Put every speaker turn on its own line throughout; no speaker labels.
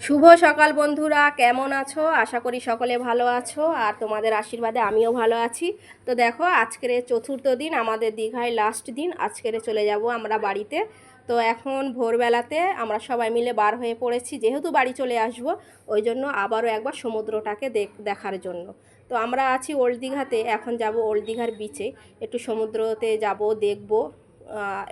শুভ সকাল বন্ধুরা, কেমন আছো? আশা করি সকলে ভালো আছো, আর তোমাদের আশীর্বাদে আমিও ভালো আছি। তো দেখো, আজকের চতুর্থ দিন, আমাদের দীঘায় লাস্ট দিন, আজকের চলে যাব আমরা বাড়িতে। তো এখন ভোরবেলাতে আমরা সবাই মিলে বার হয়ে পড়েছি, যেহেতু বাড়ি চলে আসব, ওই জন্য আবারও একবার সমুদ্রটাকে দেখ- দেখার জন্য। তো আমরা আছি ওল্ড দীঘাতে, এখন যাব ওল্ড দীঘার বিচে একটু সমুদ্রতে যাব, দেখব।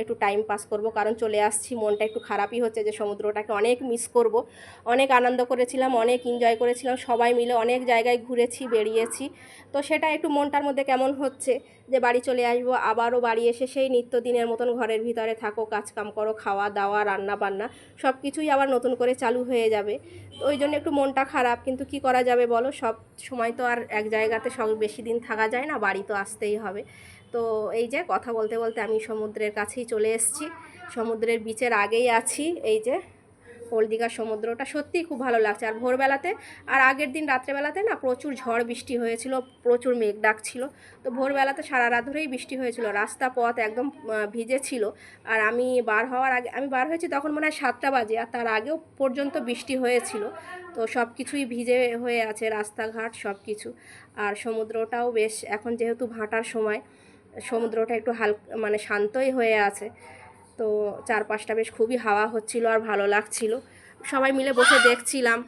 একটু টাইম পাস করব। কারণ চলে আসছি, মনটা একটু খারাপই হচ্ছে যে সমুদ্রটাকে অনেক মিস করব। অনেক আনন্দ করেছিলাম, অনেক এনজয় করেছিলাম, সবাই মিলে অনেক জায়গায় ঘুরেছি, বেরিয়েছি। তো সেটা একটু মনটার মধ্যে কেমন হচ্ছে যে বাড়ি চলে আসব, আবারও বাড়ি এসে সেই নিত্যদিনের মতন ঘরের ভিতরে থাকো, কাজকাম করো, খাওয়া দাওয়া, রান্না বান্না সব কিছুই আবার নতুন করে চালু হয়ে যাবে। তো ওই জন্য একটু মনটা খারাপ, কিন্তু কি করা যাবে বলো? সব সময় তো আর এক জায়গাতে সব বেশি দিন থাকা যায় না, বাড়ি তো আসতেই হবে। তো এই যে কথা বলতে বলতে আমি সমুদ্রের কাছেই চলে এসেছি। সমুদ্রের বিচের আগেই আছি। এই যে ওল্ড দীঘার সমুদ্রটা সত্যিই খুব ভালো লাগছে। আর ভোরবেলাতে আর আগের দিন রাত্রেবেলাতে না প্রচুর ঝড় বৃষ্টি হয়েছিল, প্রচুর মেঘ ডাকছিল। তো ভোরবেলাতে সারা রাত ধরেই বৃষ্টি হয়েছিল। রাস্তা পথ একদম ভিজে ছিল। আর আমি বার হওয়ার আগে, আমি বার হয়েছি তখন মনে হয় সাতটা বাজে আর তার আগেও পর্যন্ত বৃষ্টি হয়েছিল। তো সব কিছুই ভিজে হয়ে আছে, রাস্তাঘাট সব কিছু আর সমুদ্রটাও বেশ, এখন যেহেতু ভাটার সময় সমুদ্রটা একটু হালকা মানে শান্তই হয়ে আছে। তো চারপাশটা বেশ খুবই হাওয়া হচ্ছিল আর ভালো লাগছিল। সবাই মিলে বসে দেখছিলাম।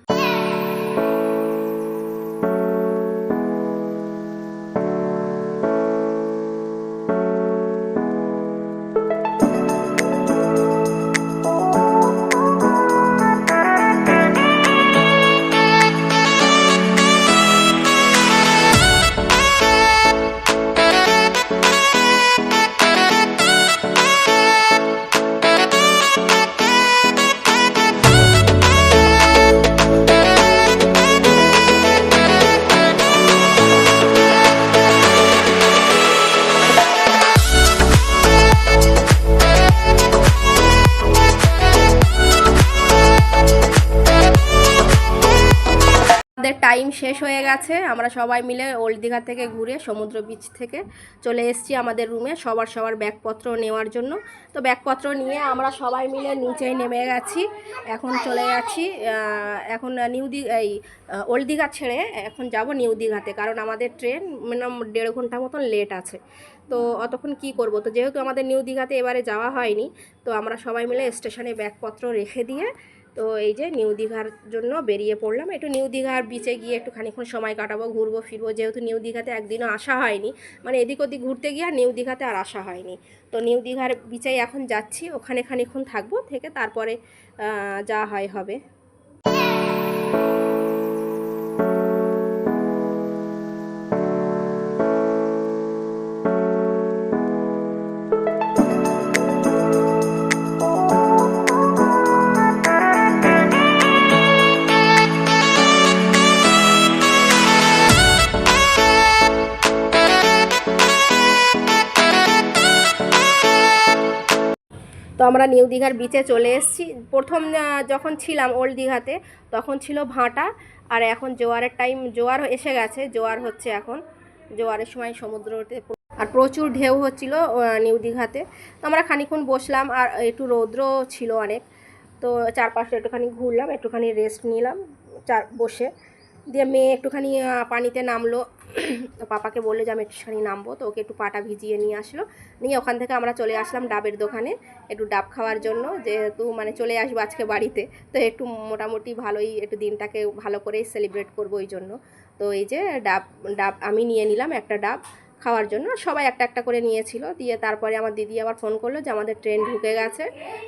আমাদের টাইম শেষ হয়ে গেছে। আমরা সবাই মিলে ওল্ড দীঘা থেকে ঘুরে সমুদ্র বিচ থেকে চলে এসেছি আমাদের রুমে সবার সবার ব্যাগপত্র নেওয়ার জন্য। তো ব্যাগপত্র নিয়ে আমরা সবাই মিলে নিচেই নেমে গেছি। এখন চলে আহ, এখন নিউ দি এই ওল্ড দীঘা ছেড়ে এখন যাব নিউ দীঘাতে। কারণ আমাদের ট্রেন মিনিমাম দেড় ঘণ্টা মতন লেট আছে। তো অতক্ষণ কি করব? তো যেহেতু আমাদের নিউ দীঘাতে এবারে যাওয়া হয়নি তো আমরা সবাই মিলে স্টেশনে ব্যাগপত্র রেখে দিয়ে তো এই যে নিউ দীঘার জন্য বেরিয়ে পড়লাম। একটু নিউ দীঘার বিচে গিয়ে একটু খানিক্ষণ সময় কাটাবো, ঘুরবো, ফিরবো। যেহেতু নিউ দীঘাতে একদিনও আসা হয়নি মানে এদিক ওদিক ঘুরতে গিয়ে আর নিউ দীঘাতে আর আসা হয়নি। তো নিউ দীঘার বিচেই এখন যাচ্ছি, ওখানে খানিক্ষণ থাকব, থেকে তারপরে যা হয় হবে। আমরা নিউ দীঘার বিচে চলে এসেছি। প্রথম যখন ছিলাম ওল্ড দীঘাতে, তখন ছিল ভাঁটা, আর এখন জোয়ারের টাইম জোয়ার এসে গেছে, জোয়ার হচ্ছে এখন। জোয়ারের সময় সমুদ্রতে আর প্রচুর ঢেউ হচ্ছিল নিউ দীঘাতে। তো আমরা খানিক্ষণ বসলাম, আর একটু রৌদ্র ছিল অনেক। তো চারপাশে একটুখানি ঘুরলাম, একটুখানি রেস্ট নিলাম, চার বসে। দিয়ে মেয়ে একটুখানি পানিতে নামলো। তো পাপাকে বলল যে আমি একটু একটুখানি নামবো, তো ওকে একটু পাটা ভিজিয়ে নিয়ে আসলো। নিয়ে ওখান থেকে আমরা চলে আসলাম ডাবের দোকানে, একটু ডাব খাওয়ার জন্য। যেহেতু মানে চলে আসব আজকে বাড়িতে, তো একটু মোটামুটি ভালোই একটু দিনটাকে ভালো করেই সেলিব্রেট করব ওই জন্য। তো এই যে ডাব ডাব আমি নিয়ে নিলাম একটা ডাব। খাওয়ার জন্য। সবাই একটা একটা করে নিয়েছিল। দিয়ে তারপরে আমার দিদি আবার ফোন করল যে আমাদের ট্রেন ঢুকে গেছে।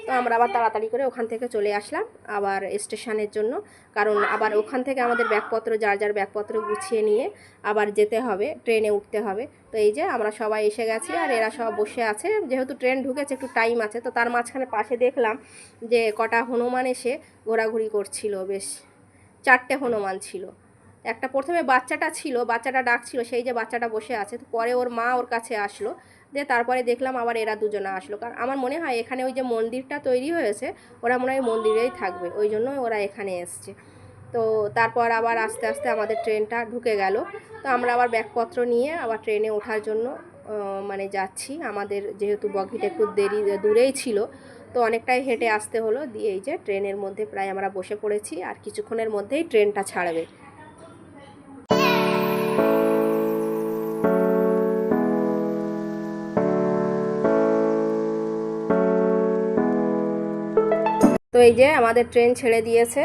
তো আমরা আবার তাড়াতাড়ি করে ওখান থেকে চলে আসলাম আবার স্টেশনের জন্য। কারণ আবার ওখান থেকে আমাদের ব্যাগপত্র, যার যার ব্যাগপত্র গুছিয়ে নিয়ে আবার যেতে হবে, ট্রেনে উঠতে হবে। তো এই যে আমরা সবাই এসে গেছি আর এরা সব বসে আছে। যেহেতু ট্রেন ঢুকেছে, একটু টাইম আছে, তো তার মাঝখানে পাশে দেখলাম যে কটা হনুমান এসে ঘোরাঘুরি করছিল। বেশ, চারটে হনুমান ছিল। একটা প্রথমে বাচ্চাটা ছিল, বাচ্চাটা ডাকছিল, সেই যে বাচ্চাটা বসে আছে, তো পরে ওর মা ওর কাছে আসলো, দিয়ে তারপরে দেখলাম আবার এরা দুজনে আসলো। কারণ আমার মনে হয় এখানে ওই যে মন্দিরটা তৈরি হয়েছে, ওরা মনে হয় মন্দিরেই থাকবে, ওই জন্য ওরা এখানে এসছে। তো তারপর আবার আস্তে আস্তে আমাদের ট্রেনটা ঢুকে গেল, তো আমরা আবার ব্যাগপত্র নিয়ে আবার ট্রেনে ওঠার জন্য মানে যাচ্ছি। আমাদের যেহেতু বগিটা একটু দেরি, দূরেই ছিল, তো অনেকটাই হেঁটে আসতে হলো, দিয়ে এই যে ট্রেনের মধ্যে প্রায় আমরা বসে পড়েছি, আর কিছুক্ষণের মধ্যেই ট্রেনটা ছাড়বে। তো এই যে আমাদের ট্রেন ছেড়ে দিয়েছে,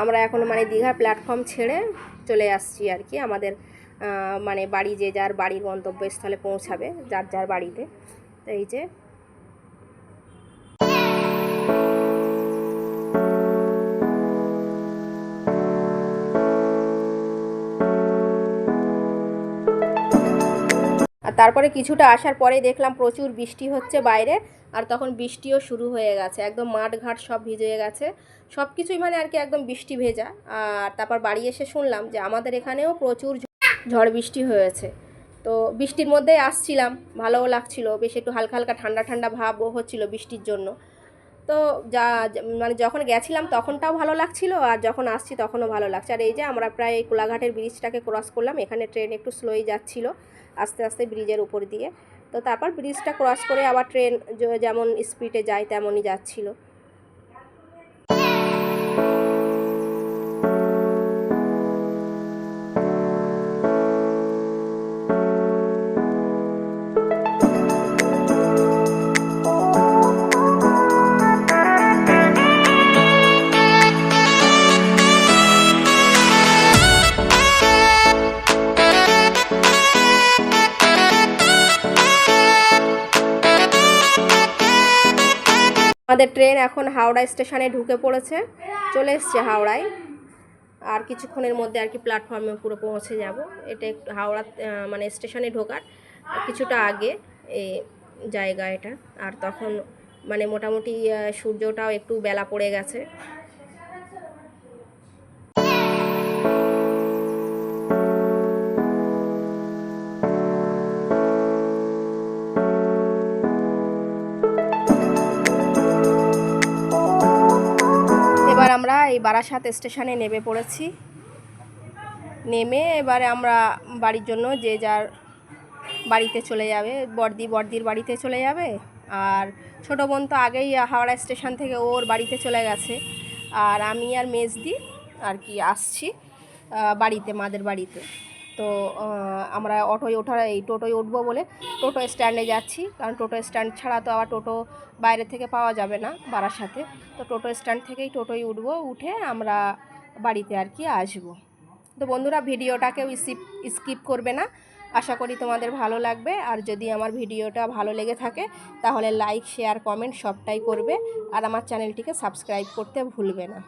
আমরা এখন মানে দীঘা প্ল্যাটফর্ম ছেড়ে চলে আসছি আর কি, আমাদের মানে বাড়ি যে যার বাড়ির গন্তব্যস্থলে পৌঁছাবে, যার যার বাড়িতে। তো এই যে আর তারপরে কিছুটা আসার পরে দেখলাম প্রচুর বৃষ্টি হচ্ছে বাইরে আর তখন বৃষ্টিও শুরু হয়ে গেছে। একদম মাঠ ঘাট সব ভিজে গেছে। সব কিছুই মানে আর কি একদম বৃষ্টি ভেজা। আর তারপর বাড়ি এসে শুনলাম যে আমাদের এখানেও প্রচুর ঝড় বৃষ্টি হয়েছে। তো বৃষ্টির মধ্যেই আসছিলাম, ভালোও লাগছিল, বেশ একটু হালকা হালকা ঠান্ডা ঠান্ডা ভাবও হচ্ছিল বৃষ্টির জন্য। তো যা- মানে যখন গেছিলাম তখনটাও ভালো লাগছিল আর যখন আসছি তখনও ভালো লাগছে। আর এই যে আমরা প্রায় কোলাঘাটের ব্রিজটাকে ক্রস করলাম, এখানে ট্রেন একটু স্লোই যাচ্ছিল। আস্তে আস্তে ব্রিজের উপর দিয়ে। তো তারপর ব্রিজটা ক্রস করে আবার ট্রেন যেমন স্পিডে যায়, তেমনই যাচ্ছিল। আমাদের ট্রেন এখন হাওড়া স্টেশনে ঢুকে পড়েছে। চলে এসছে হাওড়ায়। আর কিছুক্ষণের মধ্যে আর কি প্ল্যাটফর্মে পুরো পৌঁছে যাব। এটা একটু হাওড়া মানে স্টেশনে ঢোকার কিছুটা আগে এই জায়গা এটা। আর তখন মানে মোটামুটি সূর্যটাও একটু বেলা পড়ে গেছে। এবার আমরা এই বারাসাত স্টেশনে নেমে পড়েছি। নেমে এবারে আমরা বাড়ির জন্য যে যার বাড়িতে চলে যাবে, বর্দি বর্দির বাড়িতে চলে যাবে। আর ছোটো বোন তো আগেই হাওড়া স্টেশন থেকে ওর বাড়িতে চলে গেছে। আর আমি আর মেজদি আর কি আসছি বাড়িতে, মাদের বাড়িতে। তো আমরা অটোয় ওঠার, এই টোটোয় উঠবো বলে টোটো স্ট্যান্ডে যাচ্ছি। কারণ টোটো স্ট্যান্ড ছাড়া তো আবার টোটো বাইরে থেকে পাওয়া যাবে না বারাসাতে তো টোটো স্ট্যান্ড থেকেই টোটোয় উঠবো, উঠে আমরা বাড়িতে আর কি আসব। তো বন্ধুরা ভিডিওটাকেও স্কিপ স্কিপ করবে না। আশা করি তোমাদের ভালো লাগবে। আর যদি আমার ভিডিওটা ভালো লেগে থাকে, তাহলে লাইক, শেয়ার, কমেন্ট সবটাই করবে। আর আমার চ্যানেলটিকে সাবস্ক্রাইব করতে ভুলবে না।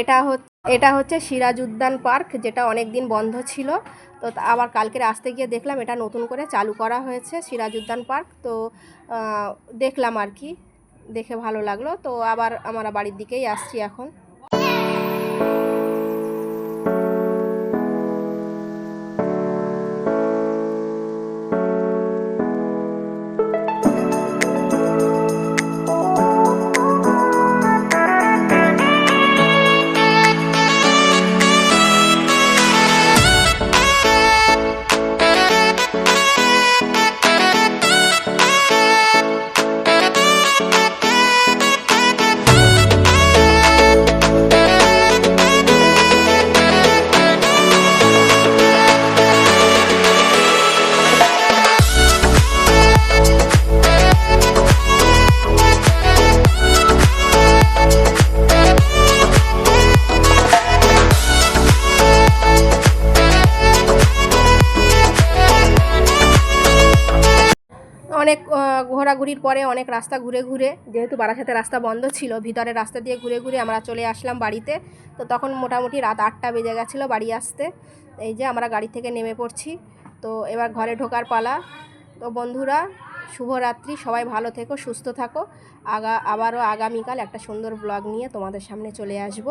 এটা হচ্ছে এটা হচ্ছে সিরাজ উদ্যান পার্ক, যেটা অনেক দিন বন্ধ ছিল। তো আবার কালকের আসতে গিয়ে দেখলাম এটা নতুন করে চালু করা হয়েছে সিরাজ উদ্যান পার্ক। তো দেখলাম আর কি, দেখে ভালো লাগল। তো আবার আমরা বাড়ির দিকেই আসছি এখন। ঘোরাঘুরির পরে অনেক রাস্তা ঘুরে ঘুরে, যেহেতু বারাসাতে রাস্তা বন্ধ ছিল, ভিতরের রাস্তা দিয়ে ঘুরে ঘুরে আমরা চলে আসলাম বাড়িতে। তো তখন মোটামুটি রাত আটটা বেজে গেছিল বাড়ি আসতে। এই যে আমরা গাড়ি থেকে নেমে পড়ছি। তো এবার ঘরে ঢোকার পালা। তো বন্ধুরা, শুভরাত্রি। সবাই ভালো থেকো, সুস্থ থাকো। আগা, আবারও আগামীকাল একটা সুন্দর ব্লগ নিয়ে তোমাদের সামনে চলে আসব।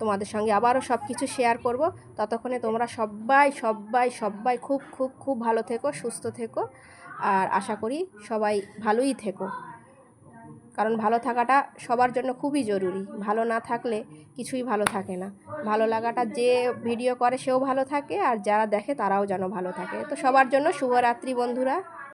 তোমাদের সঙ্গে আবারও সব কিছু শেয়ার করব। ততক্ষণে তোমরা সবাই সবাই সবাই খুব খুব খুব ভালো থেকো, সুস্থ থেকো। আর আশা করি সবাই ভালোই থেকো। কারণ ভালো থাকাটা সবার জন্য খুবই জরুরি। ভালো না থাকলে কিছুই ভালো থাকে না। ভালো লাগাটা যে ভিডিও করে সেও ভালো থাকে আর যারা দেখে তারাও যেন ভালো থাকে। তো সবার জন্য শুভরাত্রি বন্ধুরা।